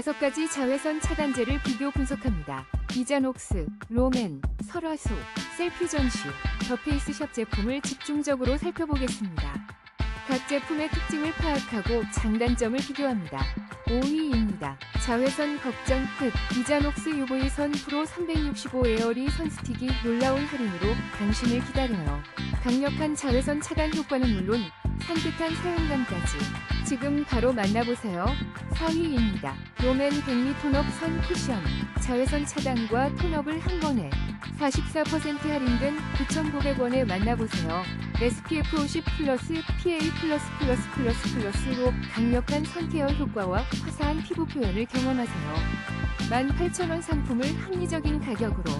다섯 가지 자외선 차단제를 비교 분석합니다. 이자녹스, 로맨, 설화수, 셀퓨전시, 더 페이스샵 제품을 집중적으로 살펴보겠습니다. 각 제품의 특징을 파악하고 장단점을 비교합니다. 5위입니다. 자외선 걱정 끝. 이자녹스 UV 선 프로 365 에어리 선스틱이 놀라운 할인으로 당신을 기다려요. 강력한 자외선 차단 효과는 물론 산뜻한 사용감까지. 지금 바로 만나보세요. 4위입니다. 롬앤 백미 톤업 선 쿠션. 자외선 차단과 톤업을 한 번에 44% 할인된 9,900원에 만나보세요. SPF 50 플러스 PA 플러스 플러스 플러스 플러스로 강력한 선케어 효과와 화사한 피부 표현을 경험하세요. 18,000원 상품을 합리적인 가격으로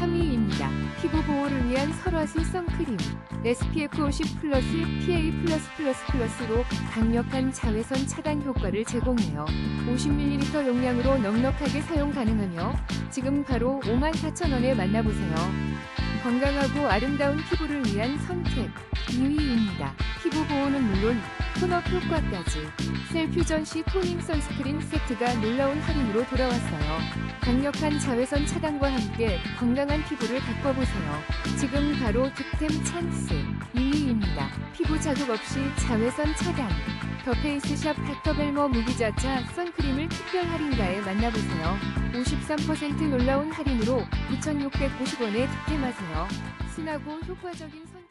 3위입니다. 피부 보호를 위한 설화수 선크림 SPF 50 플러스 PA 플러스 플러스 플러스로 강력한 자외선 차단 효과를 제공해요. 50ml 용량으로 넉넉하게 사용 가능하며 지금 바로 54,000원에 만나보세요. 건강하고 아름다운 피부를 위한 선택 2위입니다. 피부 보호는 물론 톤업 효과까지 셀퓨전 시 토닝 선스크린 세트가 놀라운 할인으로 돌아왔어요. 강력한 자외선 차단과 함께 건강한 피부를 바꿔보세요. 지금 바로 득템 찬스 2위입니다. 피부 자극 없이 자외선 차단 더 페이스샵 닥터벨머 무기자차 선크림을 특별 할인가에 만나보세요. 53% 놀라운 할인으로 9,650원에 득템하세요. 순하고 효과적인 선